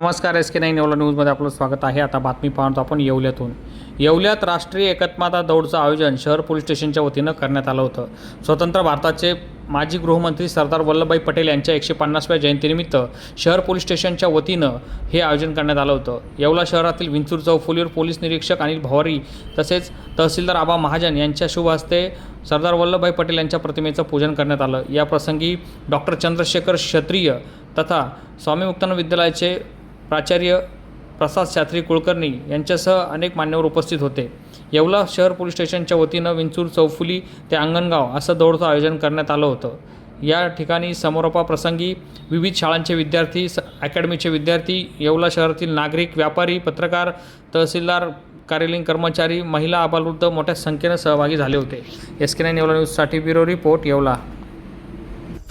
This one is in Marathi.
नमस्कार एस के नाईन येवला न्यूजमध्ये आपलं स्वागत आहे. आता बातमी पाहतो आपण येवल्यातून. येवल्यात राष्ट्रीय एकात्मता दौडचं आयोजन शहर पोलीस स्टेशनच्या वतीनं करण्यात आलं होतं. स्वतंत्र भारताचे माजी गृहमंत्री सरदार वल्लभभाई पटेल यांच्या एकशे पन्नासव्या जयंतीनिमित्त शहर पोलीस स्टेशनच्या वतीनं हे आयोजन करण्यात आलं होतं. येवला शहरातील विंचूर चौफुलीवर पोलीस निरीक्षक अनिल भवारी तसेच तहसीलदार आबा महाजन यांच्या शुभ हस्ते सरदार वल्लभभाई पटेल यांच्या प्रतिमेचं पूजन करण्यात आलं. या प्रसंगी डॉक्टर चंद्रशेखर क्षत्रिय तथा स्वामी मुक्तानंद विद्यालयाचे प्राचार्य प्रसाद शास्त्री कुलकर्णी यांच्यासह अनेक मान्यवर उपस्थित होते. येवला शहर पोलीस स्टेशनच्या वतीनं विंचूर चौफुली ते अंगणगाव असं दौडचं आयोजन करण्यात आलं होतं. या ठिकाणी समारोपा प्रसंगी विविध शाळांचे विद्यार्थी स अकॅडमीचे विद्यार्थी येवला शहरातील नागरिक व्यापारी पत्रकार तहसीलदार कार्यालयीन कर्मचारी महिला आबालवृद्ध मोठ्या संख्येनं सहभागी झाले होते. एस के नाईन येवला न्यूजसाठी ब्युरो रिपोर्ट येवला.